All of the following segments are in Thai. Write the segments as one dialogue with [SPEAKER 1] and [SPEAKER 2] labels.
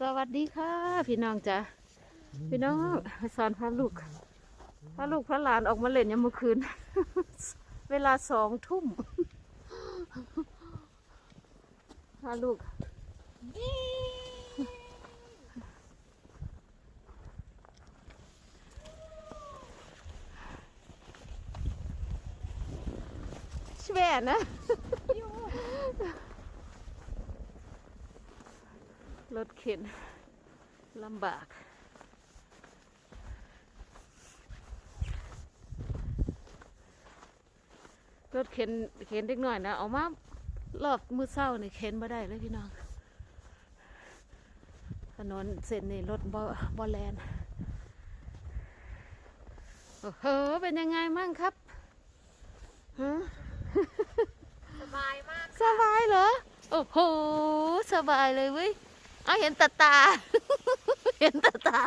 [SPEAKER 1] สวัสดีค่ะ พี่น้องจ้ะพี่น้องสอนพาลูกพาลูกพาหลานออกมาเล่นยามเมื่อคืน เวลาสองทุ่มพาลูกแช่นะ รถเข็นลำบาก รถเข็นเข็นเด็กหน่อยนะเอามารอบมือเศร้านี่เข็นมาได้เลยพี่น้อง ถนนเส้นนี่รถบอบอแลนโอ้โห เป็นยังไงมั่งครับฮะ
[SPEAKER 2] สบายมาก
[SPEAKER 1] สบายเหรอ โอ้โห สบายเลยเว้ย เอาเห็นตาตา เห็นตาตา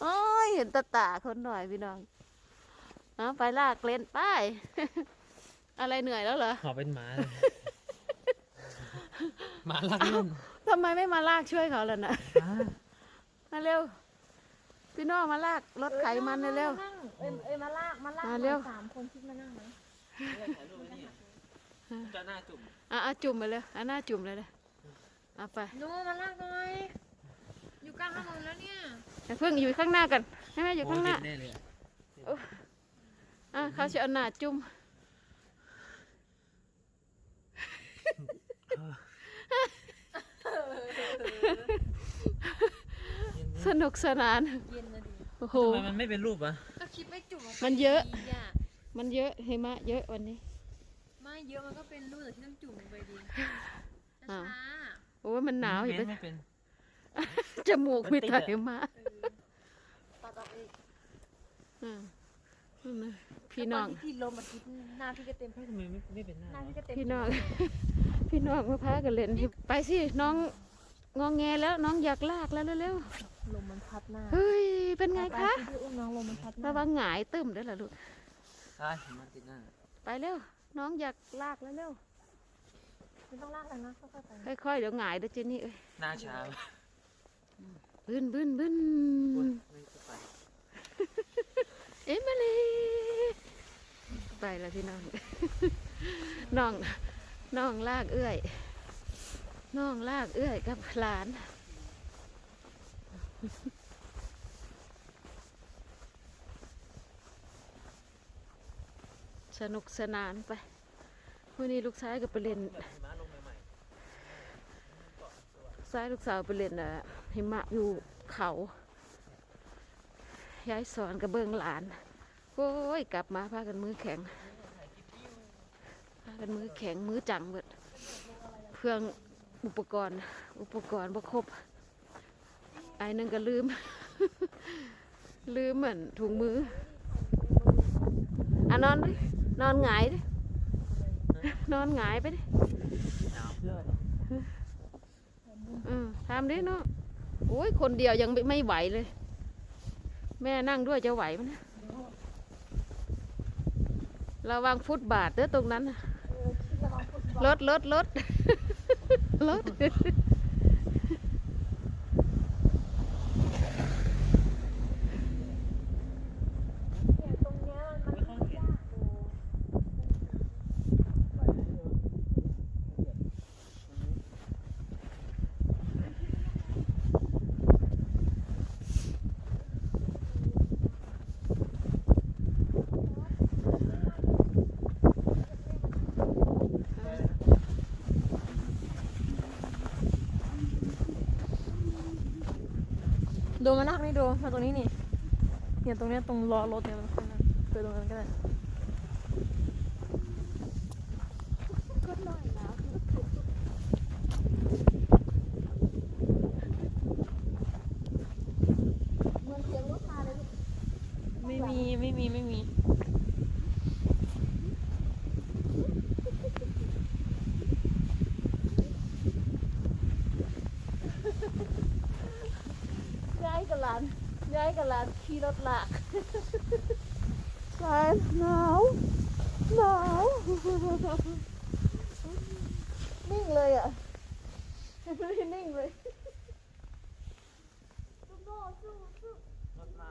[SPEAKER 1] โอ้ยเห็นตาตาคนหน่อยพี่น้องเอาไปลากเล่นไปอะไรเหนื่อยแล้วเหรอ
[SPEAKER 3] ขอเป็นหมาเลยหมาลักเล่น
[SPEAKER 1] ทำไมไม่มาลากช่วยเขาล่ะนะมาเร็ว พี่น้องมาลากรถไขมันเร็ว
[SPEAKER 2] นั่งเอ้ยเอ้ยมาลากมาลาก
[SPEAKER 1] มาเร็ว
[SPEAKER 2] สามคนคิดมานั่งไหม
[SPEAKER 3] จะหน้าจุ่ม
[SPEAKER 1] ๆอะเอาจุ่มไปเลยอะหน้าจุ่มเลยเลย เอาไป
[SPEAKER 2] หนูมาลากหน่อยอยู่กลางถนนแล้วเนี่ย
[SPEAKER 1] อย่าเพิ่งอยู่ข้างหน้ากันให้แม่อยู่ข้างหน้า
[SPEAKER 3] โแน่เลยอะ
[SPEAKER 1] อะเขาจะเอาหน้าจุ่มสนุกสนาน
[SPEAKER 2] เย็นนะดิ
[SPEAKER 1] โอ้โห
[SPEAKER 3] ทำไมมันไม่เป็นรูปอะ
[SPEAKER 2] ก็คิดไม่จุ่ม
[SPEAKER 1] มันเยอะ
[SPEAKER 2] ดีอะ
[SPEAKER 1] มันเยอะหิมะเยอะวันนี้
[SPEAKER 2] ไม่เยอะมันก็เป็นรูแต่ที่ต้องจุ่มลงไปดี
[SPEAKER 1] อ้าว
[SPEAKER 2] ช้า
[SPEAKER 1] โอ้ยมันหนาวอยู่
[SPEAKER 3] ไม่
[SPEAKER 1] ไป
[SPEAKER 3] เป็นไม่เป็น
[SPEAKER 1] จมูก
[SPEAKER 3] มัน
[SPEAKER 1] มี
[SPEAKER 3] ติด
[SPEAKER 1] แต่
[SPEAKER 3] อะ
[SPEAKER 1] หิมะ
[SPEAKER 2] ๆเออตัดออกอีก
[SPEAKER 1] อืมนั่นน่ะพี่น้อง
[SPEAKER 2] ตที่พี่ลมอาทิตย์หน้าพี่ก็เต็ม
[SPEAKER 3] เฮ้ยทำไมไม่ไม่เป็นหน้า
[SPEAKER 2] หน้าวะ พี่ก็เต็ม
[SPEAKER 1] พี่น้อง พี่น้องมาพากันเล่นไปสิน้องงองแงแล้วน้องอยากลากแล้วเร็ว
[SPEAKER 2] ลมมันพัดหน้า
[SPEAKER 1] ๆเฮ้ยเป็นไงคะ
[SPEAKER 2] ปพี่อุ้มน้องลมมันพัดหน้า
[SPEAKER 1] ระวังหงายตึมเด้อล่ะลูก
[SPEAKER 3] ใช่มันติดหน้า
[SPEAKER 1] ไปเร็ว น้องอยากลากแล้วเร็ว
[SPEAKER 2] ไม่ต้องลากเลยนะค่อยๆไป
[SPEAKER 1] ค่อยๆเดี๋ยวหงายเด้อเจนี่เอ้ย
[SPEAKER 3] หน้าช้า
[SPEAKER 1] บึ้นบึ้นบึ้น
[SPEAKER 3] โอ๊ยไม่จะไป
[SPEAKER 1] เอ็มมาลีไปแล้วพี่น้องน้องน้องลากเอื้อยน้องลากเอื้อยกับหลานสนุกสนานไปวันนี้ลูกชายก็ไปเล่น
[SPEAKER 3] แบบหิมะลงใหม่
[SPEAKER 1] ซ้ายลูกสาวไปเล่นอะหิมะอยู่เขาย้ายสอนกับเบิงหลานโอ้ยกลับมาพากันมือแข็งพากันมือแข็งมือจังเบิดเครื่องอุปกรณ์ อุปกรณ์บ่ครบไอ้นึงก็ลืม ลืมเหมือนถุงมืออะนอนดินอนหงายดินอนหงายไปดิ
[SPEAKER 3] ๆหนาวเพื่อน
[SPEAKER 1] อืมทำดิเนาะโอ้ยคนเดียวยังไม่ไม่ไหวเลย แม่นั่งด้วยจะไหวไหมนะระวังฟุตบาทเด้อตรงนั้นน่ะรถรถรถรถ
[SPEAKER 2] เนี่ยตรงเนี้ยมัน
[SPEAKER 3] ไม่ค่อยเห็น
[SPEAKER 2] โดูมานักนี่ดูมาตรงนี้นี่เนี่ยตรงเนี้ยตรงล้อรถเนี่ยมันขึ้นไปตรงนั้นก็ได้ไม่มีไม่มีไม่มี
[SPEAKER 1] ย้ายกับ หลานย้ายกับหลานขี่รถลากหลานหนาวหนาวนิ่งเลยอะ
[SPEAKER 2] ไม่ได้นิ่งเลย
[SPEAKER 3] รถมา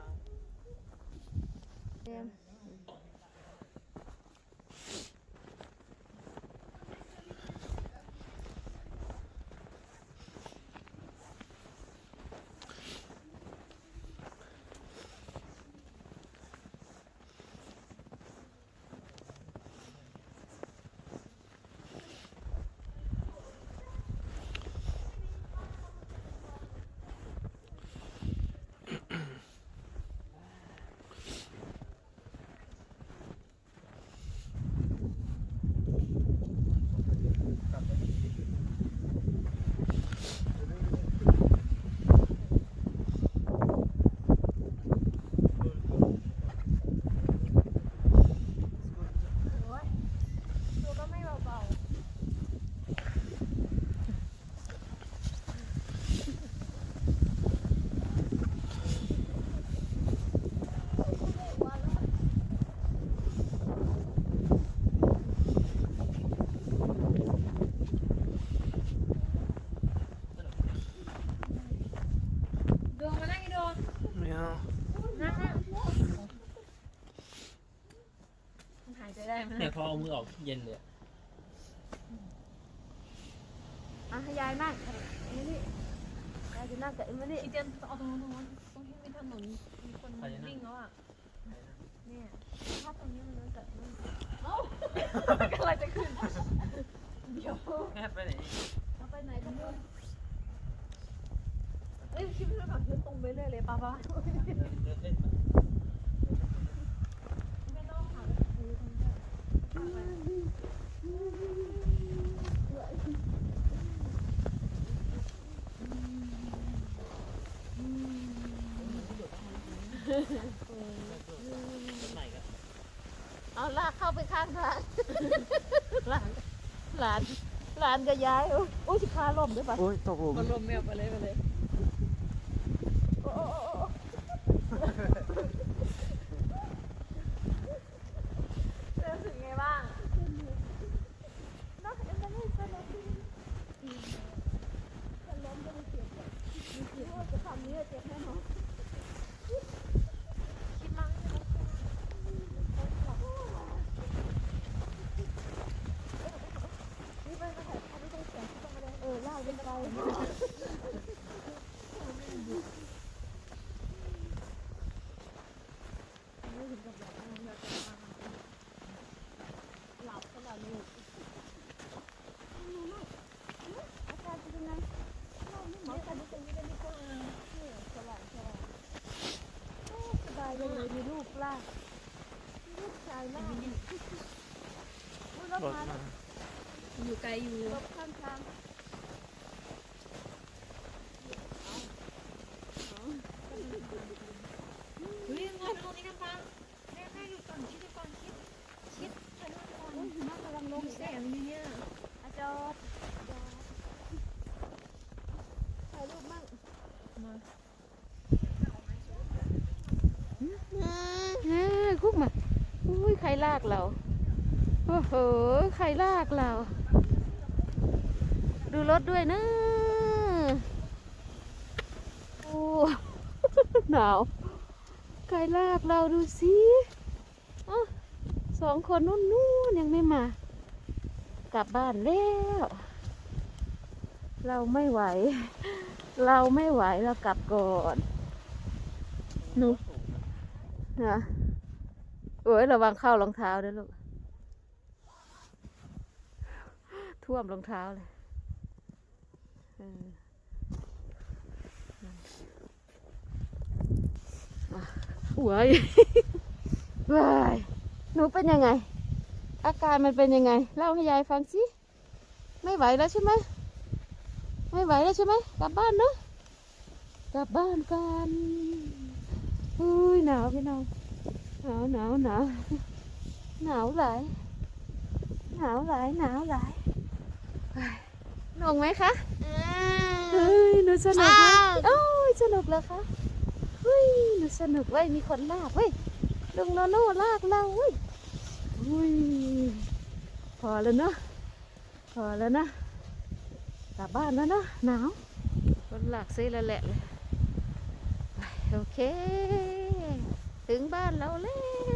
[SPEAKER 2] ตัวก็ไม่เบา ๆดวงมานั่งอีดวง
[SPEAKER 3] ไม่เอา
[SPEAKER 2] นั่งนั่ง มันหายใจได้ไหม
[SPEAKER 3] เนี่ยพอเอามือออกเย็นเลยอะ
[SPEAKER 1] อะให้ยายนั่งนี่นี่ยายจะนั่งกับเอ็มมานี่
[SPEAKER 2] อีเจนเอาตรงนู้นตรงนู้นตรงที่มีถนนมีคนวิ่งแล้วอะเนี่ยถ้าตรงนี้มันจะมันเอ้ากำลังจะขึ้นเดี๋ยว
[SPEAKER 3] แง่ไปไหน
[SPEAKER 1] เอาไปไหนก็ไป
[SPEAKER 2] เอ้ยคิดว่าแบบยืนตรงไปเรื่อยเลยป้าป้า
[SPEAKER 3] เดินเดินเล่นมา
[SPEAKER 2] ไม่ต้องหาเลยคือตรงนี้
[SPEAKER 3] รถใหม่ก็
[SPEAKER 1] เอาลากเข้าไปข้างทางหลานหลานหลานกับยายโอ้ยโอ้ยสิคาล่มด้วยป่ะ
[SPEAKER 3] โอ้ยตกหลุม
[SPEAKER 2] มันลมแมวไปเลยไปเลย
[SPEAKER 1] โอ้โอ้โอ้โอ้
[SPEAKER 2] รู้สึกไงบ้าง
[SPEAKER 1] เนาะเอ็มมานี่สนุกดีถ้าล้มก็ไม่เจ็บหรอกมีเจ็บว่าจะทำนี้เจ็บแน่นอน
[SPEAKER 2] คิดมั้ง
[SPEAKER 1] นี่ไปมาถ่ายภาพไม่ต้องเสียงต้องมาเลยเออลากเป็นไป
[SPEAKER 2] หลับขนาดนี้
[SPEAKER 1] อากายังไงเราไม่เหมือนกันตรงนี้ได้ดีกยสลายสลายโอ้สบายจังเลยมีลูกลากมีลูกชายมากอุ้ยรถ
[SPEAKER 3] รถ
[SPEAKER 1] มา
[SPEAKER 3] มา
[SPEAKER 2] อยู่ไกลอยู่
[SPEAKER 1] รถข้างทาง
[SPEAKER 2] เฮ้ยงอยไปตรงนี้กันปังแม่แม่อยู่ ก่อนคิดดูก่อนคิดคิดแค่นั้นก่อน
[SPEAKER 1] หิมะกำลังลง
[SPEAKER 2] แสงอยู่เนี่ย
[SPEAKER 1] อาจอดถ่ายรูปมั่ง
[SPEAKER 2] มา
[SPEAKER 1] คุกมาอุ้ยใครลากเราโอ้โหใครลากเรา ดูรถด้วยนะโอ้หนาวใครลากเราดูสิ สองคนนู่นนู่นยังไม่มา กลับบ้านแล้ว เราไม่ไหว เราไม่ไหวเรากลับก่อนหนูนะโอ้ยระวังเข้ารองเท้าด้วยลูก ท่วมรองเท้าเลยเออนั่นอะหวยวาย หนูเป็นยังไง อาการมันเป็นยังไง เล่าให้ยายฟังสิไม่ไหวแล้วใช่ไหมไม่ไหวแล้วใช่ไหมกลับบ้านเนาะกลับบ้านกันอุ้ยหนาวพี่น้องหนาวหนาวหนาวหนาวหลายหนาวหลายหนาวหลายไปหนุกไหมคะเฮ้ยหนูสนุกไหมโอ้ยสนุกแล้วคะเฮ้ยหนูสนุกเว้ยมีคนลากเว้ย ลุงโนโน่ลากเราอุ้ยอุ้ยพอแล้วเนาะพอแล้วนะกลับบ้านแล้วนะหนาวคนหลักซีละแหละเลยโอเค ถึงบ้านเราแล้ว